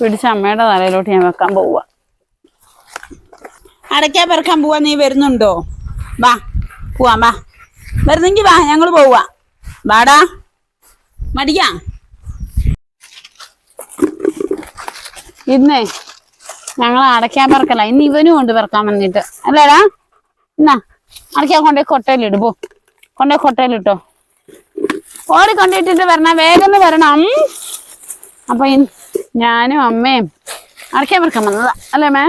പിടിച്ച അമ്മയുടെ തലയിലോട്ട് ഞാൻ വെക്കാൻ പോവുക അടയ്ക്കാ പെറുക്കാൻ പോവാ നീ വരുന്നുണ്ടോ? വാ പോവാം വാ. വരുന്നെങ്കി വാ ഞങ്ങൾ പോവാ. വാടാ. മടിക്കാം? ഇന്നേ ഞങ്ങൾ അടയ്ക്കാൻ പെറുക്കല ഇന്ന് ഇവനും കൊണ്ട് പെറുക്കാൻ വന്നിട്ട്. അല്ലേടാ എന്നാ അടയ്ക്കാൻ കൊണ്ടേ കൊട്ടയിലിട് പോ. കൊണ്ടേ കൊട്ടയിലിട്ടോ. ഓടി കൊണ്ടിട്ടിട്ട് വരണം വേഗം വരണം. അപ്പൊ ഞാനും അമ്മയും അടയ്ക്കാൻ പെറുക്കാൻ വന്നതാ. അല്ലേ മേ?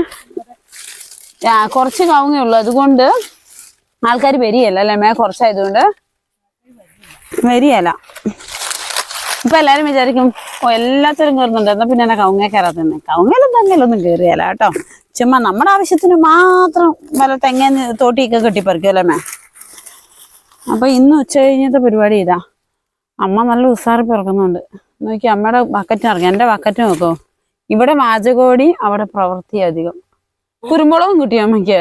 കുറച്ച് കവുങ്ങേ ഉള്ളൂ. അതുകൊണ്ട് ആൾക്കാർ വരികയല്ല. അല്ലേ മേ? കുറച്ചായതുകൊണ്ട് വരികയല്ല. ഇപ്പൊ എല്ലാരും വിചാരിക്കും ഓ എല്ലാത്തരും കയറുന്നുണ്ട്. എന്നാ പിന്നെ എന്നെ കവുങ്ങ കയറാത്തന്നെ. കവുങ്ങയിലും തന്നെയൊന്നും കയറിയല്ല കേട്ടോ. ചുമ്മാ നമ്മുടെ ആവശ്യത്തിന് മാത്രം വല്ല തെങ്ങ തോട്ടിയൊക്കെ കെട്ടിപ്പറിക്കുമല്ലേ മേ? അപ്പൊ ഇന്ന് ഉച്ച കഴിഞ്ഞത്തെ പരിപാടി ഇതാ. അമ്മ നല്ല ഉസാറി പിറക്കുന്നുണ്ട് നോക്കി അമ്മയുടെ ബക്കറ്റ് ഇറങ്ങി എന്റെ ബക്കറ്റ് നോക്കോ. ഇവിടെ വാചകോടി അവിടെ പ്രവൃത്തി അധികം. കുരുമുളകും കിട്ടിയോ അമ്മയ്ക്ക്?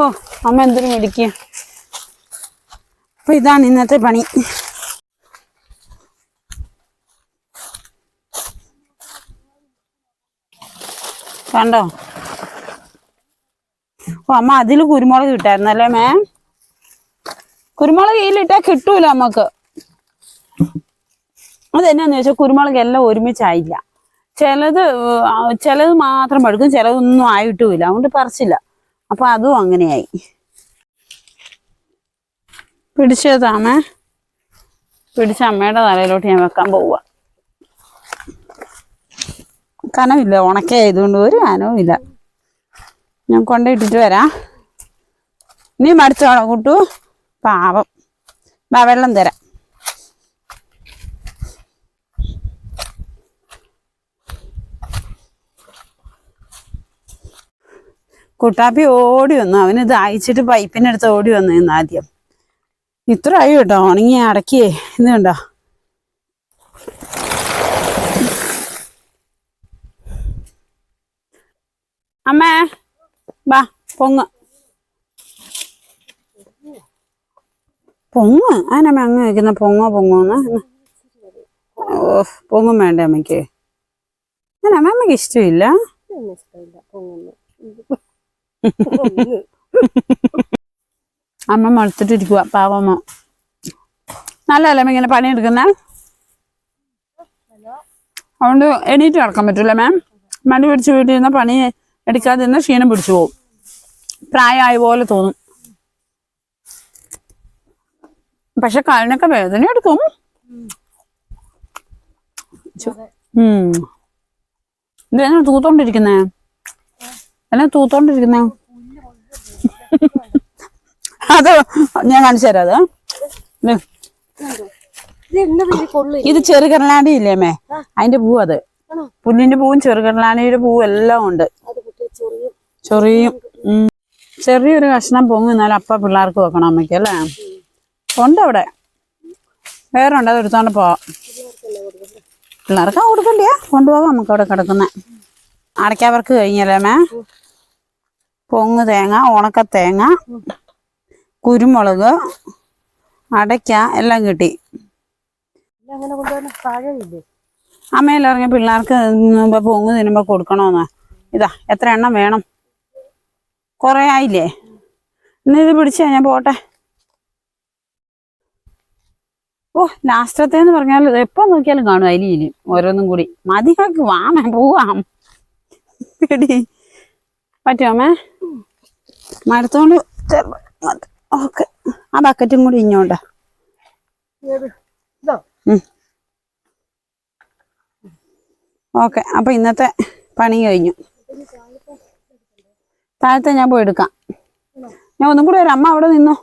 ഓ അമ്മ എന്തൊരു മേടിക്കുക അപ്പൊ ഇതാണ് ഇന്നത്തെ പണി. കണ്ടോ? ഓ അമ്മ അതിൽ കുരുമുളക് കിട്ടായിരുന്നല്ലേ മേ? കുരുമുളക് ഇതിലിട്ടാ കിട്ടൂല നമുക്ക് അതെന്നാന്ന് വെച്ചാൽ കുരുമുളക് എല്ലാം ഒരുമിച്ചായില്ല. ചിലത് ചിലത് മാത്രം പഴുക്കും ചിലതൊന്നും ആയിട്ടുമില്ല അതുകൊണ്ട് പറിച്ചില്ല. അപ്പൊ അതും അങ്ങനെയായി. പിടിച്ചതാമേ പിടിച്ച അമ്മയുടെ തലയിലോട്ട് ഞാൻ വെക്കാൻ പോവുക കനമില്ല ഉണക്കായതുകൊണ്ട് ഒരു കനവുമില്ല. ഞാൻ കൊണ്ടിട്ടിട്ട് വരാം. നീ മടിച്ചോളാം കൂട്ടു? പാവം. വാ വെള്ളം തരാം. കുട്ടാപ്പി ഓടി വന്നു. അവനിത് അയച്ചിട്ട് പൈപ്പിനടുത്ത് ഓടി വന്നു ഇന്ന് ആദ്യം. ഇത്ര ആയി കേട്ടോ. ഉണങ്ങി അടക്കിയേ. ഇത് കണ്ടോ? അമ്മേ വാ പൊങ്ങ്. പൊങ്ങ് അതിനമ്മ അങ്ങ് വയ്ക്കുന്ന പൊങ്ങോ പൊങ്ങോന്ന് പൊങ്ങും വേണ്ട അമ്മയ്ക്ക്? ഞാൻ അമ്മമ്മക്ക് ഇഷ്ടമില്ല. അമ്മ മുളത്തിട്ടിരിക്കുക പാവമ്മ നല്ലതല്ലേ അമ്മ ഇങ്ങനെ പണിയെടുക്കുന്ന? അതുകൊണ്ട് എണീറ്റ് നടക്കാൻ പറ്റൂല മാം. മടി പിടിച്ച് വീട്ടിൽ ഇരുന്ന പണി എടുക്കാതിരുന്ന ക്ഷീണം പിടിച്ചു പോകും. പ്രായമായ പോലെ തോന്നും. പക്ഷെ കാലിനൊക്കെ വേദന എടുക്കും. ഇതെന്നാ തൂത്തോണ്ടിരിക്കുന്നേ? എന്നാ തൂത്തോണ്ടിരിക്കുന്നേ? അത് ഞാൻ കാണിച്ചു തരാം അത്. ഇത്. ഇത് ഇല്ലേമേ അതിന്റെ പൂ അത്? പുല്ലിന്റെ പൂവും ചെറുകടലാണ്ടിയുടെ പൂവും എല്ലാം ഉണ്ട്. ചെറിയും. ചെറിയൊരു കഷ്ണം പൊങ്ങുന്നാൽ അപ്പ പിള്ളേർക്ക് വെക്കണം അമ്മയ്ക്ക് അല്ലേ? ഉണ്ട് അവിടെ വേറെ ഉണ്ട് അത് എടുത്തോണ്ട് പോവാം. പിള്ളേർക്ക് കൊടുക്കണ്ടേ. കൊണ്ടുപോകാം നമുക്ക് അവിടെ കിടക്കുന്ന അടയ്ക്കാവർക്ക് കഴിഞ്ഞല്ലേ മേ? പൊങ്ങ് തേങ്ങ ഉണക്ക തേങ്ങ കുരുമുളക് അടയ്ക്ക എല്ലാം കിട്ടി. അമ്മയിലിറങ്ങി പിള്ളേർക്ക് പൊങ്ങ് തിന്നുമ്പോൾ കൊടുക്കണമെന്ന് ഇതാ എത്ര എണ്ണം വേണം? കുറേ ആയില്ലേ? ഇന്ന് ഇത് പിടിച്ച് ഞാൻ പോട്ടെ. ഓ ലാസ്റ്റത്തേന്ന് പറഞ്ഞാൽ എപ്പോ നോക്കിയാലും കാണും അലിയിലും ഓരോന്നും കൂടി. മതിയാക്കി വാമേ പോവാം. എടി പറ്റുമോ അമ്മേ മടുത്തോണ്ട് ഓക്കെ. ആ ബക്കറ്റും കൂടി ഇഞ്ഞോണ്ട. ഓക്കെ അപ്പൊ ഇന്നത്തെ പണി കഴിഞ്ഞു. താഴത്തെ ഞാൻ പോയി എടുക്കാം. ഞാൻ ഒന്നും കൂടി വരാം. അമ്മ അവിടെ നിന്നോ?